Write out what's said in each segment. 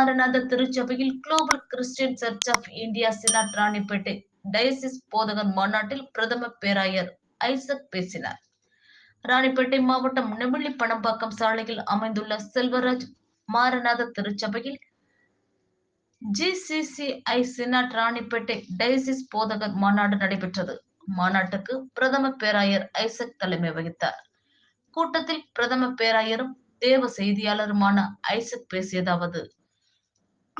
மாரநாத திருச்சபையில் global Christian church of India synod Ranipet diocese போதகர் மாநாட்டில் பிரதம பேராயர் ஐசக் பேசினார். ராணிப்பேட்டை மாவட்டம் நெமிழி பணம்பாக்கம் சாலையில் அமைந்துள்ள செல்வராஜ் மாரநாத திருச்சபையில் ஜிசிசிஐ சினாட் ராணிப்பேட்டை டயசிஸ் போதகர் மாநாடு நடைபெற்றது. மாநாட்டுக்கு பிரதம பேராயர் ஐசக் தலைமை வகித்தார். கூட்டத்தில் பிரதம பேராயரும் தேவ செய்தியாளருமான ஐசக் பேசியதாவது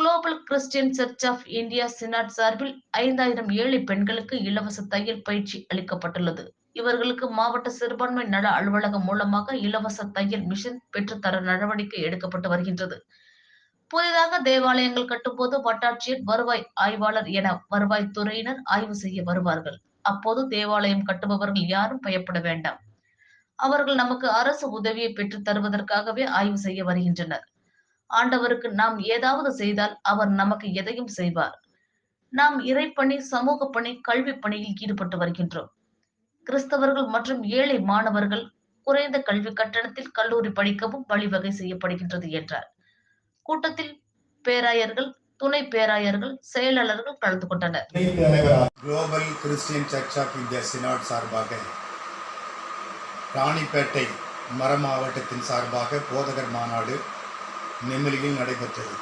global Christian church of India synod சார்பில் ஐந்தாயிரம் ஏழை பெண்களுக்கு இலவச தையல் பயிற்சி அளிக்கப்பட்டுள்ளது. இவர்களுக்கு மாவட்ட சிறுபான்மை நல அலுவலகம் மூலமாக இலவச தையல் மிஷின் பெற்றுத்தர நடவடிக்கை எடுக்கப்பட்டு வருகின்றது. புதிதாக தேவாலயங்கள் கட்டும்போது வட்டாட்சியர் வருவாய் ஆய்வாளர் என வருவாய் துறையினர் ஆய்வு செய்ய வருவார்கள். அப்போது தேவாலயம் கட்டுபவர்கள் யாரும் பயப்பட வேண்டாம். அவர்கள் நமக்கு அரசு உதவியை பெற்றுத் தருவதற்காகவே ஆய்வு செய்ய வருகின்றனர். ஆண்டவருக்கு நாம் ஏதாவது செய்தால் அவர் நமக்கு எதையும் செய்வார். நாம் இறைப்பணி சமூக பணி கல்வி பணியில் ஈடுபட்டு வருகின்றோம். கிறிஸ்தவர்கள் மற்றும் ஏழை மாணவர்கள் குறைந்த கல்வி கட்டணத்தில் கல்லூரி படிக்கவும் வழிவகை செய்யப்படுகின்றது என்றார். கூட்டத்தில் பேராயர்கள் துணை பேராயர்கள் செயலாளர்கள் கலந்து கொண்டனர். Global Christian church of India synod சார்பாக ராணிப்பேட்டை மர மாவட்டத்தின் சார்பாக போதகர் மாநாடு நெமிலியில் நடைபெற்றது.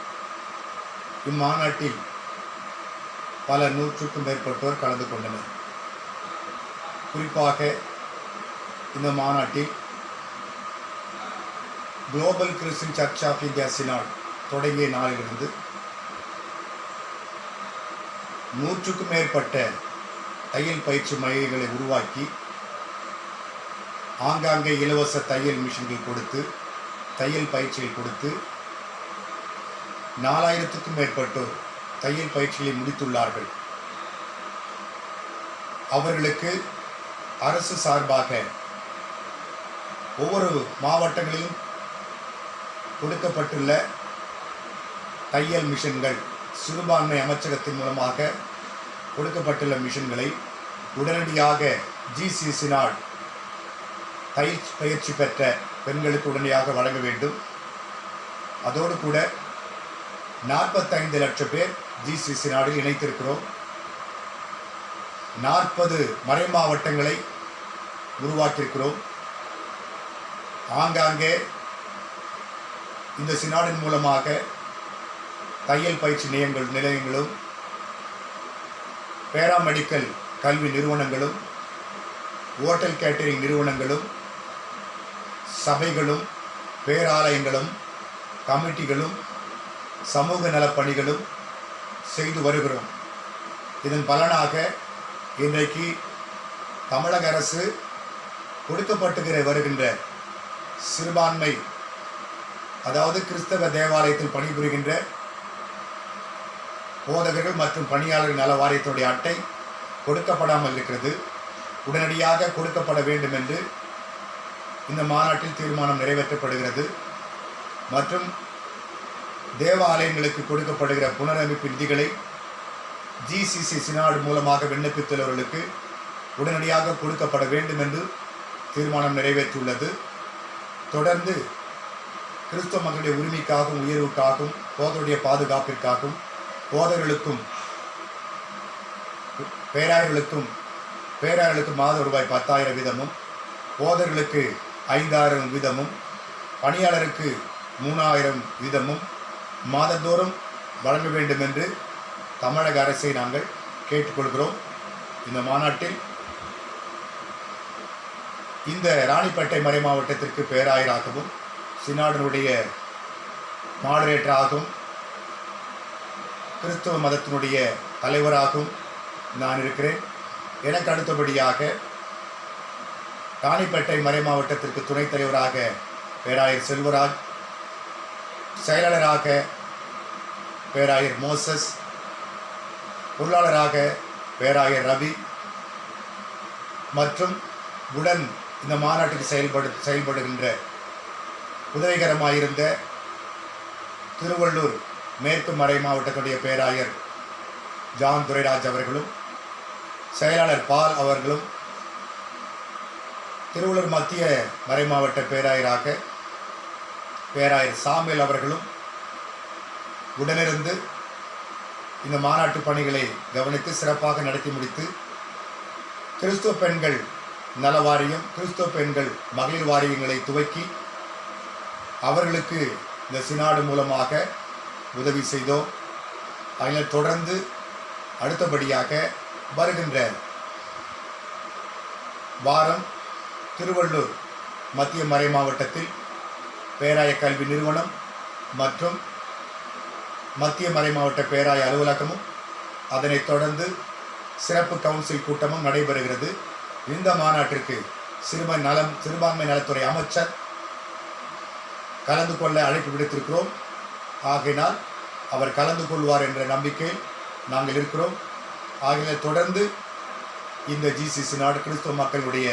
இம்மாநாட்டில் பல நூற்றுக்கும் மேற்பட்டோர் கலந்து கொண்டனர். குறிப்பாக இந்த மாநாட்டில் global Christian church of India synod தொடங்கிய நாளிலிருந்து நூற்றுக்கும் மேற்பட்ட தையல் பயிற்சி மையங்களை உருவாக்கி ஆங்காங்கே இலவச தையல் மிஷின்கள் கொடுத்து தையல் பயிற்சிகள் கொடுத்து நாலாயிரத்துக்கும் மேற்பட்டோர் தையல் பயிற்சிகளை முடித்துள்ளார்கள். அவர்களுக்கு அரசு சார்பாக ஒவ்வொரு மாவட்டங்களிலும் கொடுக்கப்பட்டுள்ள தையல் மிஷின்கள் சிறுபான்மை அமைச்சகத்தின் மூலமாக கொடுக்கப்பட்டுள்ள மிஷின்களை உடனடியாக ஜிசிசி நாட் பயிற்சி பயிற்சி பெற்ற பெண்களுக்கு உடனடியாக வழங்க வேண்டும். அதோடு கூட நாற்பத்தைந்து லட்சம் பேர் ஜிசிசி நாடில் இணைத்திருக்கிறோம். நாற்பது மறை மாவட்டங்களை உருவாக்கியிருக்கிறோம். ஆங்காங்கே இந்த சினாடின் மூலமாக தையல் பயிற்சி நிலையங்கள் நிலையங்களும் பேராமெடிக்கல் கல்வி நிறுவனங்களும் ஓட்டல் கேட்டரிங் நிறுவனங்களும் சபைகளும் பேராலயங்களும் கமிட்டிகளும் சமூக நலப்பணிகளும் செய்து வருகிறோம். இதன் பலனாக இன்றைக்கு தமிழக அரசு கொடுக்கப்பட்டுகிற வருகின்ற சிறுபான்மை அதாவது கிறிஸ்தவ தேவாலயத்தில் பணிபுரிகின்ற போதகர்கள் மற்றும் பணியாளர் நல வாரியத்துடைய அட்டை கொடுக்கப்படாமல் இருக்கிறது. உடனடியாக கொடுக்கப்பட வேண்டும் என்று இந்த மாநாட்டில் தீர்மானம் நிறைவேற்றப்படுகிறது. மற்றும் தேவாலயங்களுக்கு கொடுக்கப்படுகிற புனரமைப்பு நிதிகளை ஜிசிசி சினாடு மூலமாக விண்ணப்பித்துள்ளவர்களுக்கு உடனடியாக கொடுக்கப்பட வேண்டும் என்று தீர்மானம் நிறைவேற்றியுள்ளது. தொடர்ந்து கிறிஸ்தவ மக்களுடைய உரிமைக்காகவும் உயர்வுக்காகவும் போதருடைய பாதுகாப்பிற்காகவும் போதர்களுக்கும் பேராயர்களுக்கும் பேராயர்களுக்கு மாத ரூபாய் பத்தாயிரம் வீதமும் போதர்களுக்கு ஐந்தாயிரம் வீதமும் பணியாளருக்கு மூணாயிரம் வீதமும் மாதந்தோறும் வழங்க வேண்டும் என்று தமிழக அரசை நாங்கள் கேட்டுக்கொள்கிறோம். இந்த மாநாட்டில் இந்த ராணிப்பேட்டை மறை மாவட்டத்திற்கு பேராயராகவும் சினாடனுடைய மாடரேட்டராகவும் கிறிஸ்தவ மதத்தினுடைய தலைவராகவும் நான் இருக்கிறேன். எனக்கு அடுத்தபடியாக ராணிப்பேட்டை மறை மாவட்டத்திற்கு துணைத் தலைவராக பேராயர் செல்வராஜ் செயலாளராக பேராயர் மோசஸ் பொருளாளராக பேராயர் ரவி மற்றும் உடன் இந்த மாநாட்டில் செயல்படு செயல்படுகின்ற உதவிகரமாயிருந்த திருவள்ளூர் மேற்கு மறை மாவட்டத்துடைய பேராயர் ஜான் துரைராஜ் அவர்களும் செயலாளர் பால் அவர்களும் திருவள்ளூர் மத்திய மறை மாவட்ட பேராயராக பேராயர் சாமியல் அவர்களும் உடனிருந்து இந்த மாநாட்டு பணிகளை கவனித்து சிறப்பாக நடத்தி முடித்து கிறிஸ்துவ பெண்கள் நல வாரியம் கிறிஸ்துவ பெண்கள் மகளிர் வாரியங்களை துவக்கி அவர்களுக்கு இந்த சினாடு மூலமாக உதவி செய்தோம். அதில் தொடர்ந்து அடுத்தபடியாக வருகின்ற வாரம் திருவள்ளூர் மத்திய மறை மாவட்டத்தில் பேராய கல்வி நிறுவனம் மற்றும் மத்திய மறை மாவட்ட பேராய அலுவலகமும் அதனைத் தொடர்ந்து சிறப்பு கவுன்சில் கூட்டமும் நடைபெறுகிறது. இந்த மாநாட்டிற்கு சிறுமை நலம் சிறுபான்மை நலத்துறை அமைச்சர் கலந்து கொள்ள அழைப்பு விடுத்திருக்கிறோம். ஆகையினால் அவர் கலந்து கொள்வார் என்ற நம்பிக்கையில் நாங்கள் இருக்கிறோம். ஆகிய தொடர்ந்து இந்த ஜிசிசி நாடு கிறிஸ்துவ மக்களுடைய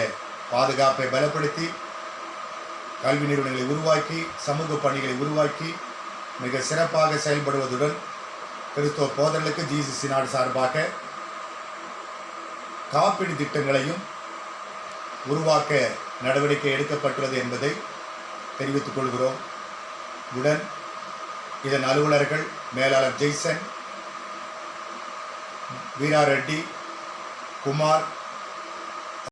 பாதுகாப்பை பலப்படுத்தி கல்வி நிறுவனங்களை உருவாக்கி சமூக பணிகளை உருவாக்கி மிக சிறப்பாக செயல்படுவதுடன் கிறிஸ்தவ போதர்களுக்கு ஜிசிசி நாடு சார்பாக காப்பீடு திட்டங்களையும் உருவாக்க நடவடிக்கை எடுக்கப்பட்டுள்ளது என்பதை தெரிவித்துக் கொள்கிறோம். உடன் இதன் அலுவலர்கள் மேலாளர் ஜெய்சன் வீரா ரெட்டி குமார்